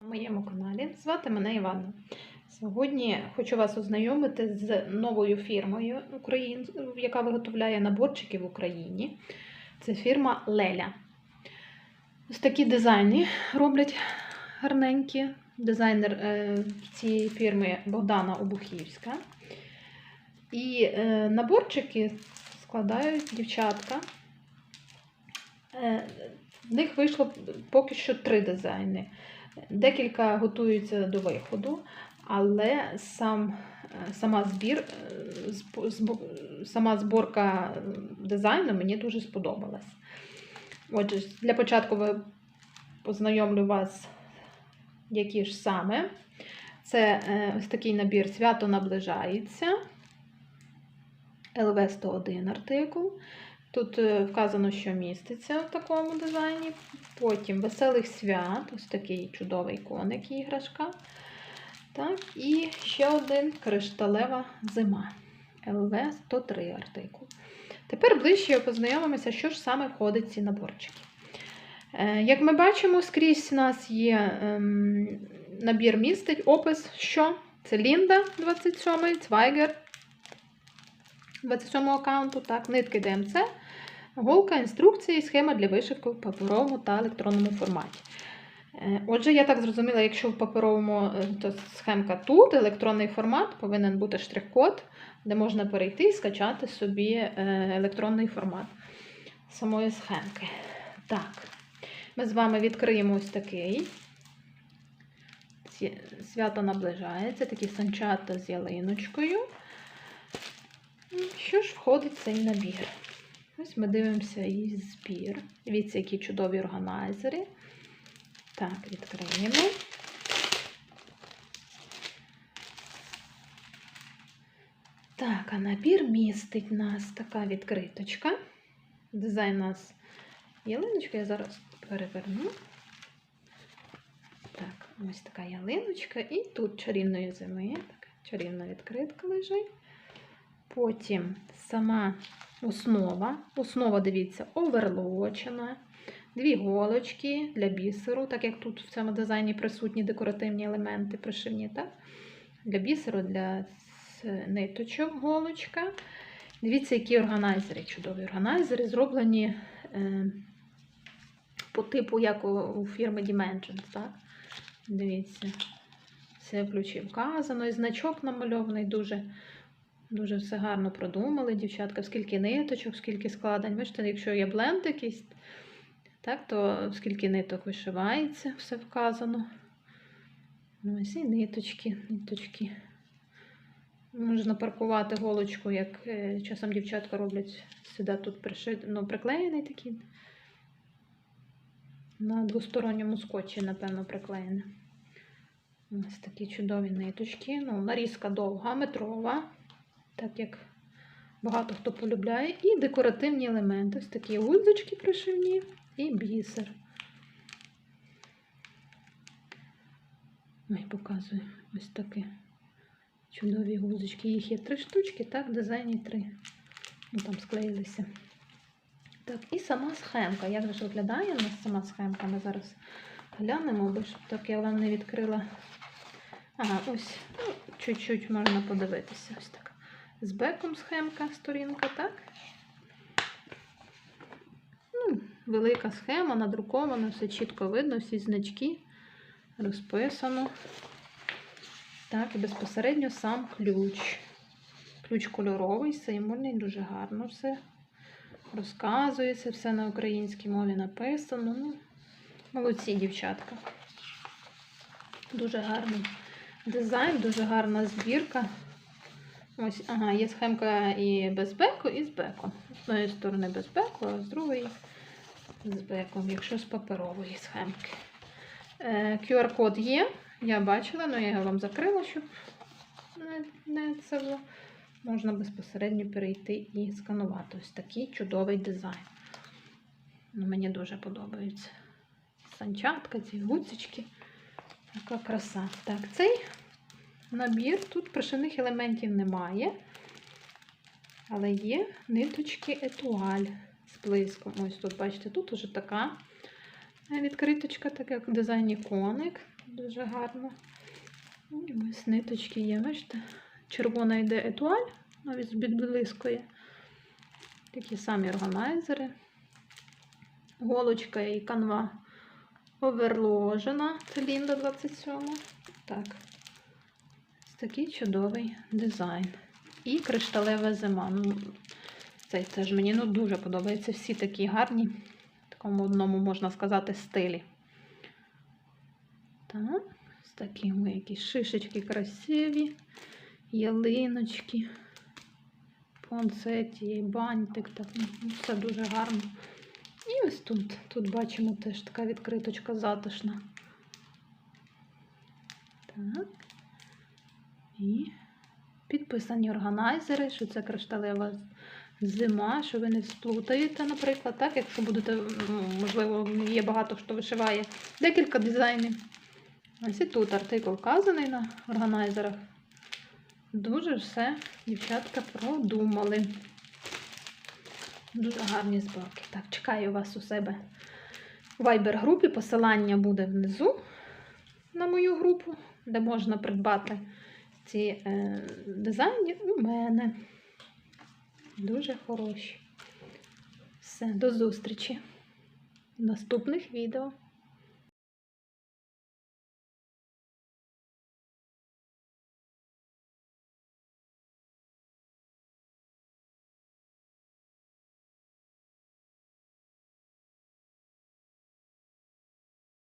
на моєму каналі. Звати мене Іванна. Сьогодні хочу вас ознайомити з новою фірмою, яка виготовляє наборчики в Україні. Це фірма Леля. Ось такі дизайни роблять гарненькі. Дизайнер е, цієї фірми Богдана Обухівська. І е, наборчики складають дівчатка. Е, в них вийшло поки що три дизайни. Декілька готуються до виходу, але сам, е, сама, збір, е, сама зборка дизайну мені дуже сподобалась. Отже, для початку ви- познайомлю вас, які ж саме. Це е, ось такий набір свято наближається. ЛВ 101 артикул. Тут е, вказано, що міститься в такому дизайні. Потім веселих свят, ось такий чудовий коник іграшка. Так, і ще один кришталева зима. ЛВ 103 артикул. Тепер ближче познайомимося, що ж саме входить в ці наборчики. Е, Як ми бачимо, скрізь у нас є ем, набір містить опис, що це Лінда 27, Цвайгер 27 аккаунту, так, нитки ДМЦ, голка, інструкції, і схема для вишивки в паперовому та електронному форматі. Е, Отже, я так зрозуміла, якщо в паперовому е, то схемка тут, електронний формат, повинен бути штрих-код, де можна перейти і скачати собі е, електронний формат самої схемки. Так, ми з вами відкриємо ось такий. Свято наближається, такі санчата з ялиночкою. Що ж входить в цей набір? Ось ми дивимося її збір. Дивіться, які чудові органайзери. Так, відкриємо. Так, а набір містить нас така відкриточка. Дизайн у нас ялиночка, я зараз переверну. Так, ось така ялиночка. І тут чарівної зими. Така чарівна відкритка лежить. Потім сама основа. Основа, дивіться, оверлочена. Дві голочки для бісеру, так як тут в цьому дизайні присутні декоративні елементи пришивні, так? Для бісеру, для ниточок голочка. Дивіться, які органайзери, чудові органайзери, зроблені е, по типу, як у, фірми Dimensions. Так? Дивіться, в ключі вказано, і значок намальований дуже. Дуже все гарно продумали, дівчатка, скільки ниточок, скільки складень. Бачите, якщо є бленд якийсь, так, то скільки ниток вишивається, все вказано. Ну, Ось і ниточки, ниточки. Можна паркувати голочку, як е, часом дівчатка роблять сюди тут ну, приклеєний такий. На двосторонньому скотчі, напевно, приклеєний. Ось такі чудові ниточки. Ну, нарізка довга, метрова так як багато хто полюбляє. І декоративні елементи. Ось такі гудзички пришивні і бісер. Ой, показую ось такі чудові гудзички. Їх є три штучки, так, в дизайні три. Ну, там склеїлися. Так, і сама схемка. Як же виглядає у нас сама схемка? Ми зараз глянемо, бо щоб так я вам не відкрила. Ага, ось, ну, чуть-чуть можна подивитися. Ось така. З беком схемка, сторінка, так? Ну, велика схема, надрукована, все чітко видно, всі значки розписано. Так, і безпосередньо сам ключ. Ключ кольоровий, символьний, дуже гарно все розказується, все на українській мові написано. Ну, молодці, дівчатка. Дуже гарний дизайн, дуже гарна збірка. Ось, ага, є схемка і без беку, і з беком. З однієї сторони без беку, а з другої з беком, якщо з паперової схемки. Е, QR-код є, я бачила, але я його вам закрила, щоб не, не це було. Можна безпосередньо перейти і сканувати. Ось такий чудовий дизайн. Ну, Мені дуже подобаються. Санчатка, ці гуцечки. Така краса. Так, цей набір. Тут пришивних елементів немає, але є ниточки етуаль з блиском. Ось тут, бачите, тут уже така Відкриточка, так як в дизайні коник. Дуже гарно. І ось ниточки є, бачите? Червона йде етуаль, навіть відблискує. Такі самі органайзери. Голочка і канва оверложена. Це Лінда 27. Так. Такий чудовий дизайн. І кришталева зима. Ну, цей теж мені ну, дуже подобається. Всі такі гарні. В такому одному, можна сказати, стилі. Так, ось такі ми якісь шишечки красиві, ялиночки, панцеті, бантик, так, ну, все дуже гарно. І ось тут, тут бачимо теж така відкриточка затишна. Так. І підписані органайзери, що це кришталева зима, що ви не сплутаєте, наприклад, так, якщо будете, можливо, є багато хто вишиває декілька дизайнів. Ось і тут артикул вказаний на органайзерах. Дуже все дівчатка продумали. Дуже гарні зборки. Так, чекаю вас у себе у Viber-групі. Посилання буде внизу на мою групу, де можна придбати ці е, дизайни у мене. Дуже хороші. Все, до зустрічі в наступних відео.